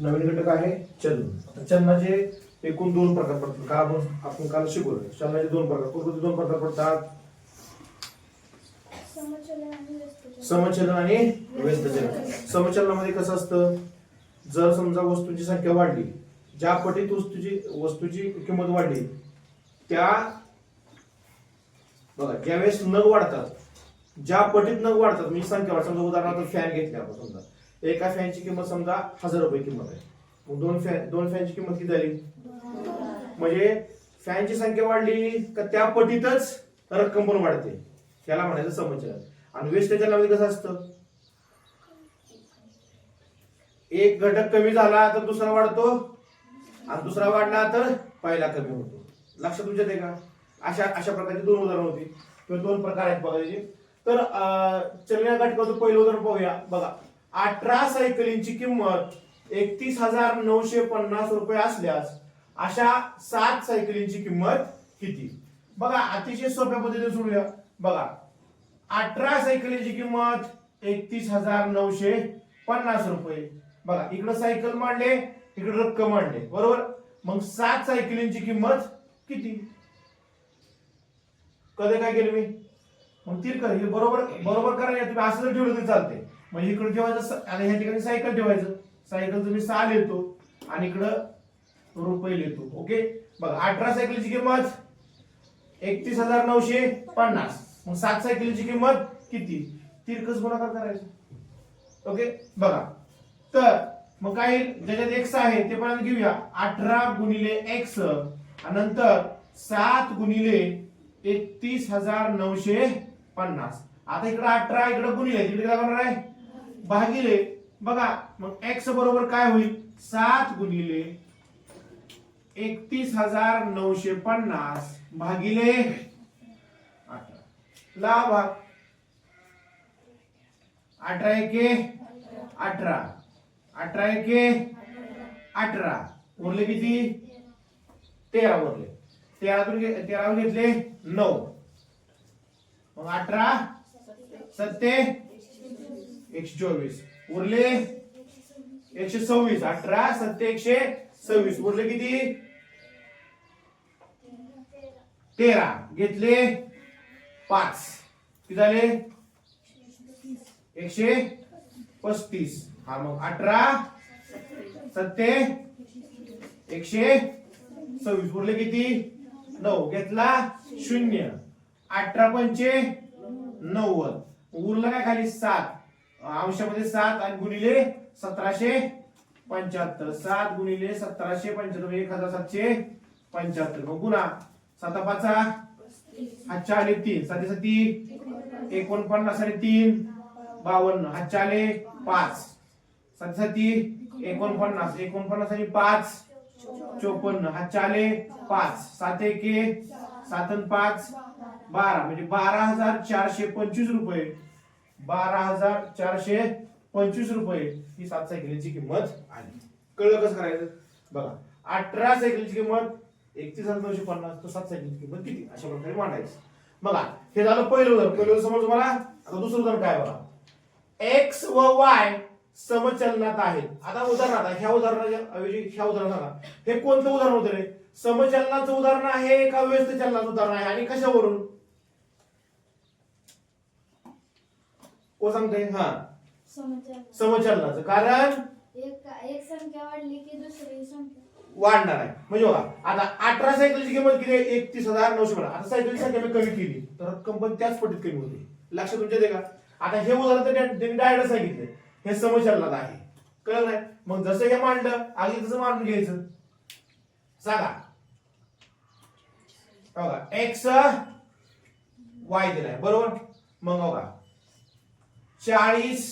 नवीन घटक आहे चलन आता चलनाचे एकूण दोन प्रकार पडतात. काल आपण आपण काल शिकवलं. चलनाचे दोन प्रकार. कोणते दोन प्रकार पडतात? समचलन आणि व्यस्तचलन. समचलनामध्ये कसं असतं? जर समजा वस्तूंची संख्या वाढली ज्या पटीत वस्तूची वस्तूची किंमत वाढली त्या बघा ज्यावेळेस नग वाढतात ज्या पटीत नग वाढतात मी संख्या वाढ समजा उदाहरणार्थ फॅन घेतले आपण समजा. एका फॅनची किंमत समजा हजार रुपये किंमत आहे. मग दोन फॅन दोन फॅनची किंमत किती झाली? म्हणजे फॅनची संख्या वाढली का त्या पटीतच रक्कम पण वाढते. त्याला म्हणायचं समजलं. आणि वेस्टेजनमध्ये कसं असतं? एक घटक कमी झाला तर दुसरा वाढतो आणि दुसरा वाढला तर पहिला कमी होतो. लक्षात तुमच्यात आहे का? अशा अशा प्रकारची दोन उदाहरण होती. किंवा दोन प्रकार आहेत बघायचे तर अं, चलना घटकाचं पहिलं उदाहरण पाहूया. बघा. अठरा सायकलींची किंमत एकतीस हजार नऊशे पन्नास रुपये असल्यास अशा सात सायकलींची किंमत किती? बघा अतिशय सोप्या पद्धतीने सोडूया. बघा अठरा सायकलीची किंमत एकतीस हजार नऊशे पन्नास रुपये. बघा इकडं सायकल मांडले इकडे रक्कम मांडले. बरोबर? मग सात सायकलींची किंमत किती? कधी काय केलं मी? मग तीर कर. बरोबर बरोबर करा तुम्ही असं जर ठेवलं तरी चालते मग इकडे ठेवायचं आणि ह्या ठिकाणी सायकल ठेवायचं. सायकल तुम्ही सहा लिहितो आणि इकडं रुपये लिहितो. ओके बघा अठरा सायकलची किंमत एकतीस हजार नऊशे पन्नास. मग सात सायकलीची किंमत किती? तिरकस गुणाकार करायचं. ओके बघा. तर मग काय ज्याच्यात एक्स आहे ते पण घेऊया. अठरा गुणिले एक्स नंतर सात गुणिले एकतीस हजार नऊशे पन्नास. आता इकडे अठरा इकडे गुणिले. तिकडे काय करणार आहे? भागिले बघा मग एक्स बरोबर काय होईल? सात गुणिले एकतीस हजार नऊशे पन्नास भागिले अठरा. ला भाग अठरा एके अठरा. अठरा एके अठरा. उरले किती? तेरा उरले. तेरातून घे- तेरावर घेतले नऊ. मग अठरा सत्ते एकशे चोवीस. उरले एकशे सव्वीस. अठरा सत्य एकशे सव्वीस. उरले किती? तेरा. घेतले पाच. किती झाले? एकशे पस्तीस. हा मग अठरा सत्ते एकशे सव्वीस. उरले किती? नऊ. घेतला शून्य. अठरा पंचे नव्वद. उरला काय खाली? सात. अंशामध्ये सात आणि गुणिले सतराशे पंच्याहत्तर. सात गुणिले सतराशे पंच्याहत्तर एक हजार सातशे पंच्याहत्तर. मग गुणा साता पाचा हातच्या आले तीन. साती सती एकोणपन्नास आणि तीन बावन्न. हातच्या आले पाच. साती सती एकोणपन्नास. एकोणपन्नास आणि पाच चोपन्न. हातच्या आले पाच. सात एके सात पाच बारा. म्हणजे बारा हजार चारशे पंचवीस रुपये. बारा हजार चारशे पंचवीस रुपये ही सात सायकलीची किंमत आली. कळलं कसं करायचं? बघा अठरा सायकलीची किंमत एकतीस हजार नऊशे पन्नास तर सात सायकलीची किंमत किती? अशा प्रकारे मांडायचं. बघा हे झालं पहिलं उदाहरण. पहिलं उदाहरण समज मला आता दुसरं उदाहरण काय बघा? एक्स व वाय समचलनात आहेत. आता उदाहरणार्थ ह्या उदाहरणाच्या ऐवजी ह्या उदाहरण सांगा हे कोणतं उदाहरण होतं रे? समचलनाचं उदाहरण आहे का व्यस्त चलनाचं उदाहरण आहे? आणि कशावरून? कोण सांगते हा. समचलन. समचलनाचं कारण? एक एक संख्या वाढली की दुसरी संख्या. वाढणार आहे. म्हणजे बघा आता अठरा सायकलची किंमत किती आहे? एकतीस हजार नऊशे पन्नास आता सायकलची संख्या मी कमी केली. तर रक्कम पण त्याच पटीत कमी होते. लक्ष तुमच्या दे का? आता हे उदाहरण तर त्या- त्यांनी डायरेक्ट सांगितलं. हे समचलनात आहे. कळलं नाही? मग जसं हे मांडलं आधी तसं मांडून घ्यायचं. सांगा. बघा एक्स वाय दिलाय. बरोबर? मग बघा. चाळीस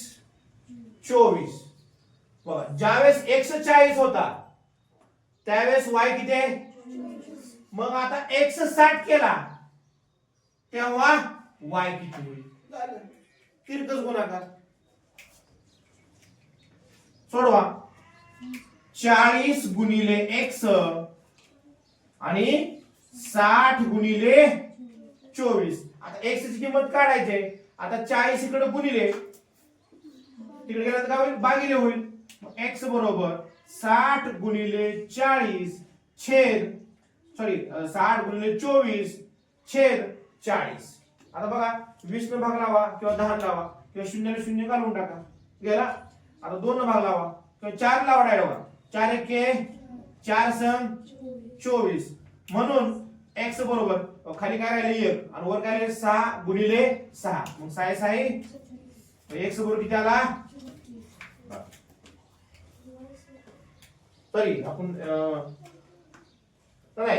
चोवीस. बघा ज्यावेळेस एक्स चाळीस होता त्यावेळेस वाय किती आहे? मग आता एक्स साठ केला तेव्हा वाय किती होईल? झालं. तिरकस गुणाकार. सोडवा. चाळीस गुणिले एक्स आणि साठ गुणिले चोवीस. आता एक्सची किंमत काढायची आहे. आता चाळीस इकडे गुणिले. तिकडे गेला तर काय होईल? भागिले होईल. एक्स बरोबर साठ गुणिले चाळीस छेद सॉरी साठ गुणिले चोवीस छेद चाळीस. आता बघा वीस न भाग लावा किंवा दहा लावा किंवा शून्याने शून्य घालून टाका. गेला? आता दोन भाग लावा किंवा चार लावा डायरेक्ट चार एके चार सण चोवीस. म्हणून एक्स बरोबर. खाली काय राहिले? एक. आणि वर काय राहिले? सहा गुणिले सहा. मग सहा सहा एक्स बरोबर किती आला? तरी आपण नाही.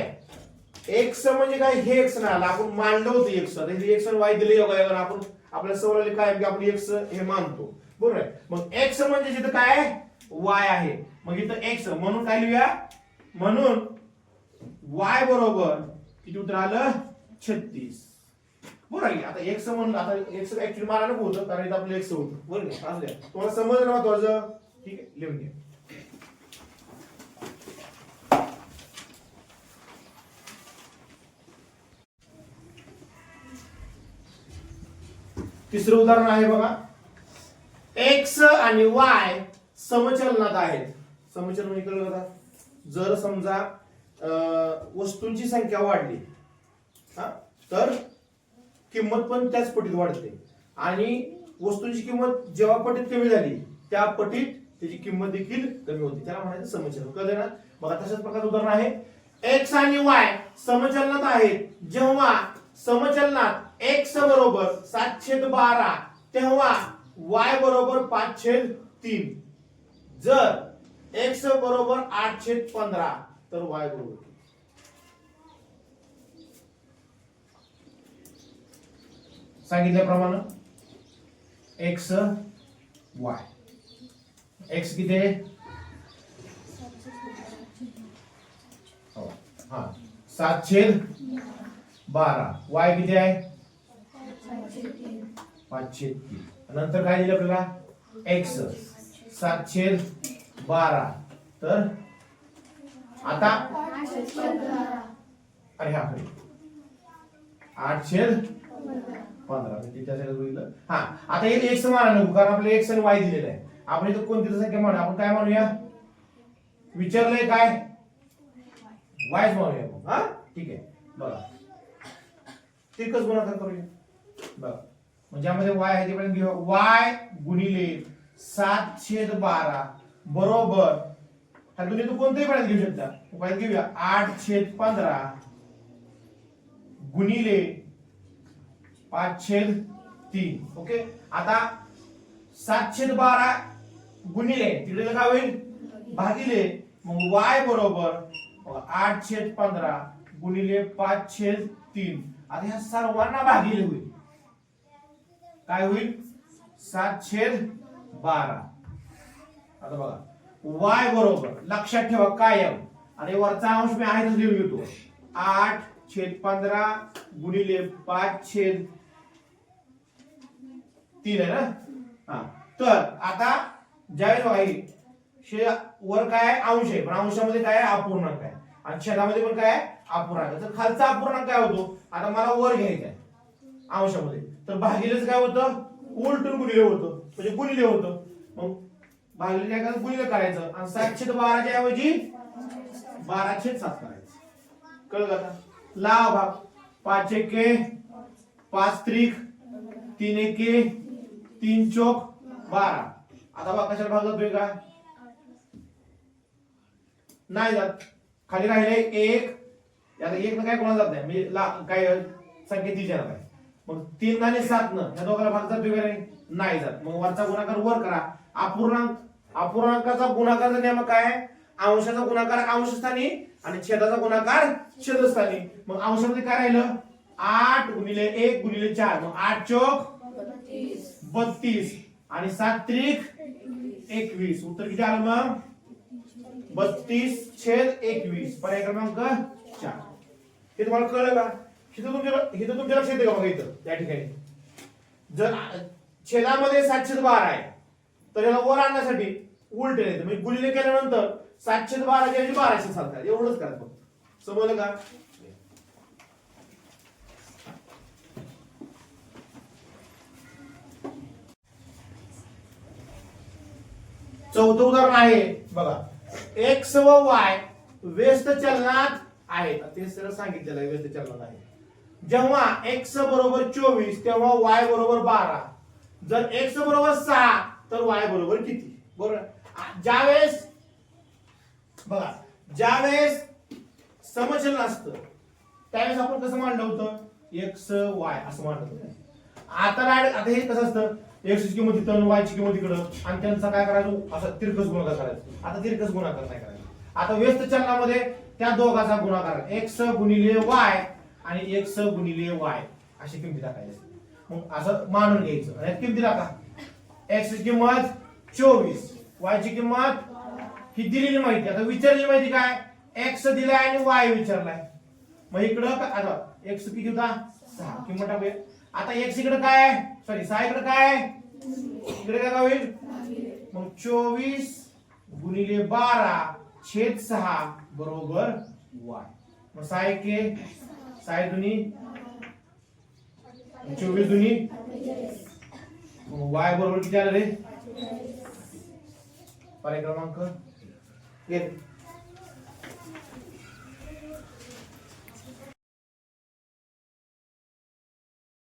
एक्स म्हणजे काय? हे एक्स नाही आला. आपण मांडलं होतं एक्स एक्स वाय दिले योगायोगाने आपण आपल्या सवराले काय? की आपण एक्स हे मानतो. बरोबर आहे? मग एक्स म्हणजे जिथं काय वाय आहे. मग इथं एक्स म्हणून काय लिहूया? म्हणून वाय बरोबर किती उत्तर आलं? छत्तीस. बरं आहे आता एक म्हणलं आता एक ऍक्च्युली मला नको होतं कारण आपलं एक होतं बरं आहे द्या. तुम्हाला समजलं महत्वाचं ठीक आहे लिहून घ्या. तिसरं उदाहरण आहे बघा. एक्स आणि वाय समचलनात आहेत. समचलन म्हणजे कळलं का जर समजा वस्तूंची संख्या वाढली. हा? तर किंमत पण त्याच पटीत वाढते. आणि वस्तूंची किंमत जेव्हा पटीत कमी झाली त्या पटीत त्याची किंमत देखील कमी होती. त्याला म्हणायचं समचलन. कळलं ना? बघा तशाच प्रकारचं उदाहरण आहे. एक्स आणि वाय समचलनात आहेत. जेव्हा समचलनात एक्स बरोबर सात छेद बारा तेव्हा वाय बरोबर पाच छेद तीन. जर एक्स बरोबर आठ छेद पंधरा तर वाय बरोबर. किती? सांगितल्याप्रमाणे एक्स वाय एक्स किती आहे? हो. हा. सात छेद बारा. वाय किती आहे? पाचशे तीन. नंतर काय दिलं आपल्याला? एक्स सात छेद बारा. तर आता? अरे हा आठ छेद पंधरा. म्हणजे बघितलं. हा आता हे एक्स मारा नको कारण आपल्याला एक्स आणि वाय दिलेलं आहे. आपण इथं कोणती संख्या म्हणू आपण काय म्हणूया विचारलंय काय? वायच म्हणूया आपण. हा? ठीक आहे. बघा. तिकच गुणाकार करूया. बघा. म्हणजे यामध्ये वाय आहे ते पण घेऊ वाय गुणिले सात छेद बारा बरोबर ह्या तुम्ही तू कोणतेही पर्यंत घेऊ शकता. उपाय घेऊया. आठ छेद पंधरा गुणिले पाच छेद तीन. ओके? आता सात छेद बारा गुणिले तिकडे काय होईल? भागिले मग वाय बरोबर आठ छेद पंधरा गुणिले पाच छेद तीन. आता ह्या सर्वांना भागिले होईल. काय होईल? सात छेद बारा. आता बघा. वाय बरोबर. लक्षात ठेवा कायम. आणि वरचा अंश मी आहे लिहून घेतो. आठ छेद पंधरा गुणिले पाच छेद तीन आहे ना? हा. तर आता ज्यावेळेस बघा शे वर काय आहे? अंश आहे. पण अंशामध्ये काय आहे? अपूर्णांक आहे. आणि छेदामध्ये पण काय आहे? अपूर्णांक तर खालचा अपूर्णांक काय होतो? आता मला वर घ्यायचा आहे. अंशामध्ये. तर भागिलेच काय होतं? उलटून गुणिले होतं. म्हणजे गुणिले होतं. मग भागिले काय करायचं गुणिले करायचं. आणि सातशे बाराच्या ऐवजी बाराशे सात करायचं. कळलं का ला भाग. पाच एके पाच त्रिक तीन एके तीन चोक बारा. आता बघा कशाला भाग जातोय का? नाही जात. खाली राहिले एक. आता एक काय कोणा जात नाही. म्हणजे ला काय संख्या तीन येणार आहे. मग तीन आणि सात न या दोघांना भाग जात वेगळा नाही? नाही जात. मग वरचा गुणाकार वर करा. अपूर्णांक अपूर्णांकाचा गुणाकारचा नियम काय? आहे? अंशाचा गुणाकार अंशस्थानी आणि छेदाचा गुणाकार छेदस्थानी. मग अंशामध्ये काय राहिलं? आठ गुणिले एक गुणिले चार. मग आठ चोक बत्तीस. आणि सात त्रिक एकवीस. उत्तर किती आलं मग? बत्तीस छेद एकवीस. पर्याय क्रमांक चार. हे तुम्हाला कळलं का? इथं तुमच्या इथं तुमच्या लक्षात येते का बघा इथं त्या ठिकाणी. जर छेदामध्ये सातशे बारा आहे. तर याला वर आणण्यासाठी उलट येते म्हणजे गुणिले केल्यानंतर सातशे बारा ऐवजी बाराशे चालतात. एवढंच करा फक्त. समजलं का? चौथं उदाहरण आहे बघा. एक्स व वाय व्यस्त चलनात आहेत. ते सरळ सांगितलेलं आहे व्यस्त चलनात आहे जेव्हा एक्स बरोबर चोवीस तेव्हा वाय बरोबर बारा. जर एक्स बरोबर सहा तर वाय बरोबर किती? बरोबर ज्या ज्यावेळेस बघा ज्यावेळेस समचलन असतं त्यावेळेस आपण कसं मांडलं होतं? एक्स वाय असं मांडलं होतं. आता आता हे कसं असतं? एक्स ची किंमत इथं वायची किंमत इकडं. आणि त्यांचा काय करायचो? असा तिरकस गुणाकार करायचं. आता तिरकस गुणाकार नाही करायचं. आता व्यस्त चलनामध्ये त्या दोघाचा गुणाकार. एक्स गुणिले वाय आणि एक्स गुणिले वाय अशी किमती टाकायची मग असं मानून घ्यायचं. आणि किमती टाका. एक्स ची किंमत चोवीस. वायची किंमत ही दिलेली माहिती. आता विचारलेली माहिती काय? एक्स दिलाय आणि वाय विचारलाय. मग इकडं आता एक्स किती होता? सहा. किंमत टाकूया. आता एक्स इकडे काय सॉरी सहा इकडे काय इकडे काय होईल मग चोवीस गुणिले बारा छेद सहा बरोबर वाय मग सहा एक सहा दुनी चोवीस दुनी वाय बरोबर किती आलं रे? पर्याय क्रमांक एक.